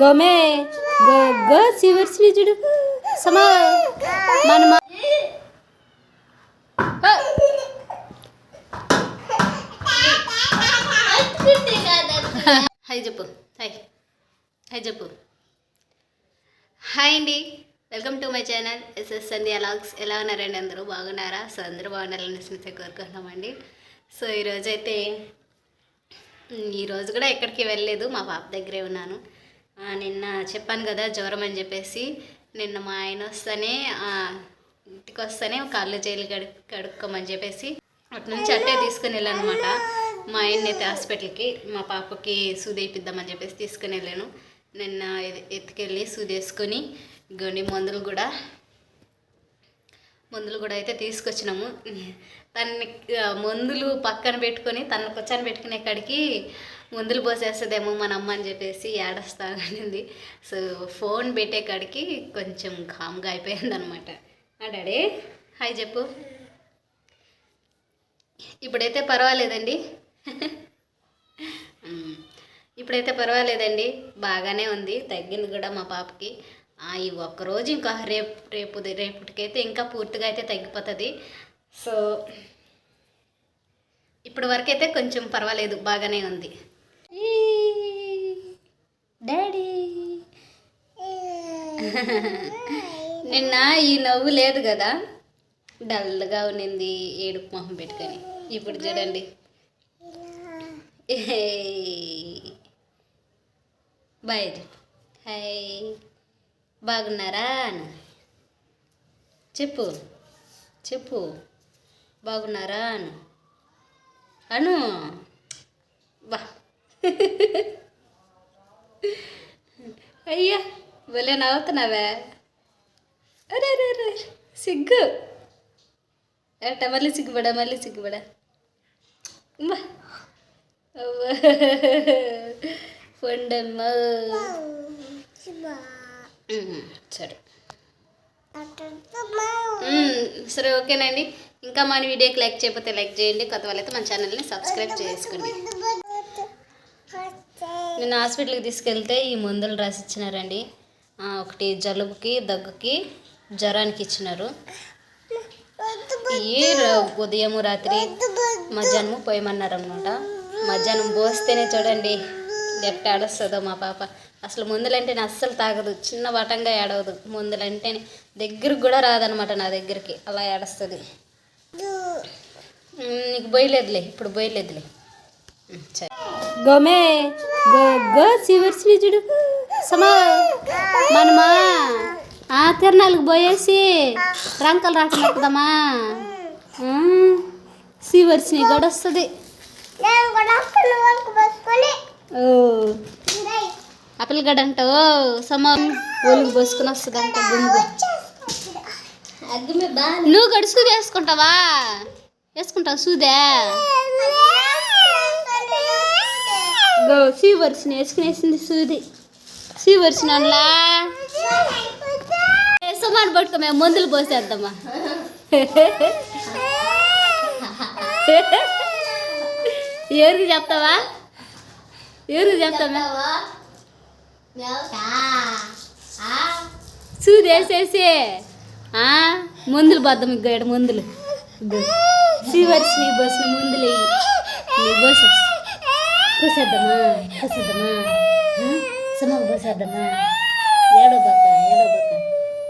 గోమే go go శివర్సిని చూడు. సమా మన హాయ్ చెప్పు హాయ్ హాయ్ చెప్పు. హాయ్ అండి. Welcome to my channel. S S Sandhya అలాగ్స్ ఎలా ఉన్నారండి అందరూ? బాగున్నారా? సో అందరూ బాగుండాలని స్మిత కోరుకుంటున్నామండి. సో ఈరోజైతే ఉమ్, ఈరోజు కూడా ఎక్కడికి వెళ్ళలేదు మా పాప దగ్గరే ఉన్నాను. నిన్న చెప్పాను కదా జ్వరం అని చెప్పేసి నిన్న మా ఆయన వస్తేనే ఇంటికి వస్తేనే కాళ్ళు చేతులు కడు కడుక్కోమని చెప్పేసి అటు నుంచి అట్టే తీసుకుని వెళ్ళానమాట అనమాట మా ఆయన్ని అయితే హాస్పిటల్కి మా పాపకి సూది వేయిద్దామని చెప్పేసి తీసుకుని వెళ్ళాను. నిన్న ఎత్తుకెళ్ళి సూది వేసుకొని గొని మందులు కూడా మందులు కూడా అయితే తీసుకొచ్చినాము. తన్ని మందులు పక్కన పెట్టుకొని తన కూర్చొని పెట్టుకునే కాడికి మందులు పోసేస్తుందేమో మన అమ్మ అని చెప్పేసి ఏడస్తానండి సో ఫోన్ పెట్టే కాడికి కొంచెం కామ్గా అయిపోయింది అనమాట డాడీ హాయ్ చెప్పు. ఇప్పుడైతే పర్వాలేదండి. ఇప్పుడైతే పర్వాలేదండి. బాగానే ఉంది తగ్గింది కూడా మా పాపకి. ఈ ఒక్కరోజు ఇంకా రేపు రేపు రేపటికైతే ఇంకా పూర్తిగా అయితే తగ్గిపోతుంది. సో ఇప్పటి వరకు అయితే కొంచెం పర్వాలేదు బాగానే ఉంది. డాడీ. నిన్న ఈ నవ్వు లేదు కదా? డల్గా ఉన్నింది ఏడుపు మొహం పెట్టుకొని. ఇప్పుడు చూడండి. Bye hi. బాగున్నారా చెప్పు. చెప్పు. బాగున్నారా అను. అను. బా. అయ్యా భలే నవ్వుతున్నావే. అరే అరే అరే సిగ్గు. ఎట్ట మళ్ళీ సిగ్గుపడా మళ్ళీ సిగ్గుపడా. పొండమ్మ ఉమ్, సరే. సరే ఓకేనండి. ఇంకా మన వీడియోకి లైక్ చేయకపోతే లైక్ చేయండి. కొత్త వాళ్ళైతే మన ఛానల్ని సబ్స్క్రైబ్ చేసుకోండి. నేను హాస్పిటల్కి తీసుకెళ్తే ఈ మందులు రాసి ఇచ్చినారండి ఒకటి జలుబుకి దగ్గుకి జ్వరానికి ఇచ్చినారు. ఈ ఉదయం రాత్రి మధ్యాహ్నం పోయమన్నారు అనమాట మధ్యాహ్నం పోస్తేనే చూడండి ఎట్ట ఆడొస్తుందో మా పాప. అసలు మందులంటేనే అస్సలు తాగదు. చిన్న వటంగా ఏడవదు. మందులంటేనే దగ్గరికి కూడా రాదనమాట నా దగ్గరికి. అలా ఏడుస్తుంది. నీకు పోయలేదులే ఇప్పుడు సరే. గోమే గో గో శివర్సిని చూడు. సమా మనమా ఆ తిరణాలకు పోయేసి రంకలు రాటలేపుదామా శివర్సిని గడొస్తుంది. ఓ అప్పలగడ్డ అంటావు సమా. ఒలుగు పోసుకుని వస్తుంది అంట గుంగు నువ్వు గడి సూది వేసుకుంటావా? వేసుకుంటావు సూదే. గో సీవర్స్ని వేసుకునేసింది సూది. సీవర్స్ని అందులా సమాన్ పట్టుకో మేము మందులు పోసేద్దామా? ఎవరికి చెప్తావా? ఎవరికి చెప్తామా ఆ, మందులు పోద్దాం ఇగ్గో ఈడ మందులు? సీవర్స్ నీ బస్సు మందులు. నీ బస్ పోసేద్దామా పోసేద్దామా సమాగ పోసేద్దామా ఏడో బక్క ఏడో బక్క.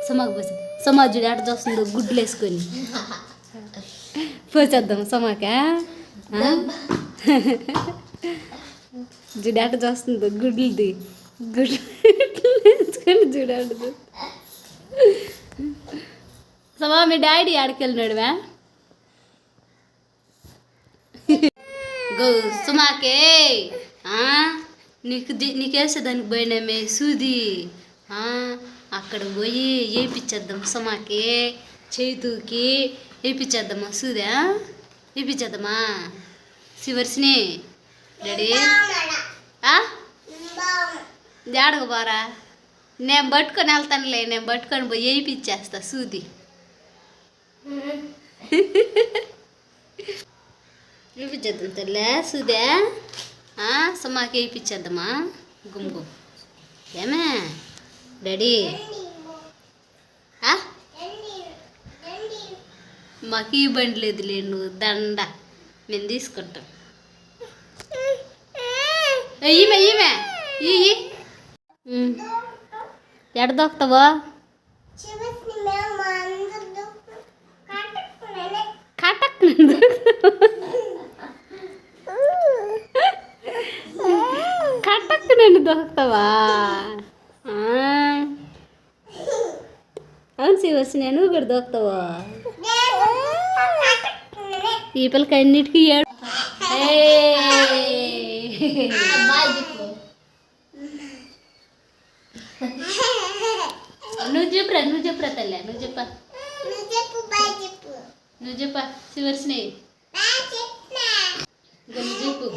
సమాగ పోసే సమాజుడు ఎడ చూస్తుందో గుడ్లు వేసుకొని. పోసేద్దాం సమాక? చూడు ఎట చూస్తుందో గుడ్లది. గుడ్లు చూడండి సమా మీ డాడీ ఆడికెళ్ళినాడువా గో సుమాకే ఆ, నీకు నీకేసే దానికి పోయినామే సూది. ఆ, అక్కడ పోయి వేయించేద్దాం సుమాకి. చేతుకి వేయించేద్దామా సూదా? వేయించేద్దామా శివర్స్ని డాడీ. ఆ? జాడకు పోరా. నేను పట్టుకొని వెళ్తానులే నేను పట్టుకొని పోయి వేయిపిచ్చేస్తా సూది. వేయించేద్దాం తల్లే సూదే. ఆ, సుమాకి వేయించేద్దామా గుమ్ గుమ్. ఏమే? డాడీ. ఆ? మాకు ఈ బండి లేదు లేను దండ. మేము తీసుకుంటాం. ఈమె ఈమె ఈ. ఎడ దొక్కుతావో కటక్ కటక్ నన్ను దొక్కుతావా అవును శివస్ నేను కూడా దొక్కుతావా ఈ పిల్లకి అన్నిటికీ ఏడు నువ్వు చెప్పురా నువ్వు చెప్పురా తల్లి నువ్వు చెప్ప నువ్వు చెప్ప శివర్సిని ఇంకా నువ్వు చెప్పు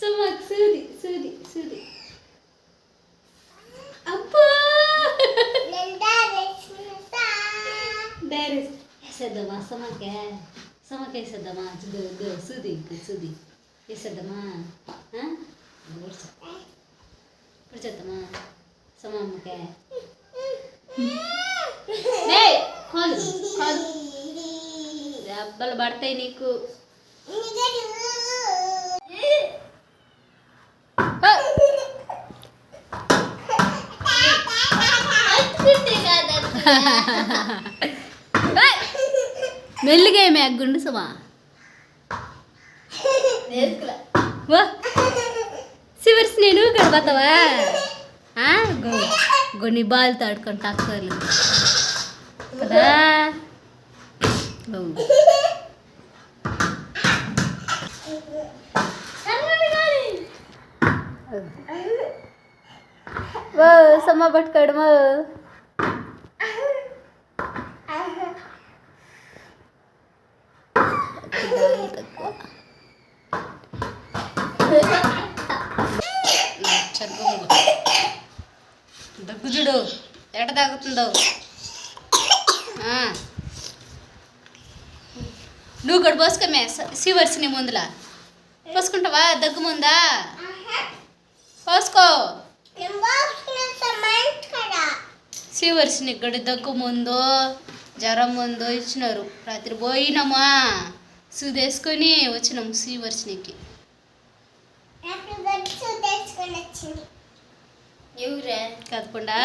సుమాక్ సూది సూది సూది అబ్బా డైరెక్ట్ వేసేద్దామా సమకే సమక వేసేద్దామా గో గో సూది గో సూది వేసేద్దామా ఇప్పుడు చేద్దామా సమమ్మకే కాదు కాదు. దెబ్బలు పడతాయి నీకు. మెల్లిగా ఏమే గుండు సుమా. శివర్స్ నేను గడపతావా కొన్ని బాల్ తాడుకొని టాక్టర్లు కదా? ఓ. ఓ సమ్మ పట్టుకోవడము దగ్గు చూడు ఎట తాగుతుందో ఆ. నువ్వు కూడా పోసుకోమే సివర్స్ని ముందులా. పోసుకుంటావా? దగ్గు ముందా? పోసుకో. సివర్స్ని కూడా దగ్గు ముందు జ్వరం ముందు ఇచ్చినారు. రాత్రి పోయినామా? సూదేసుకొని వచ్చినాము సివర్స్నికి. ఎవరే కదకుండా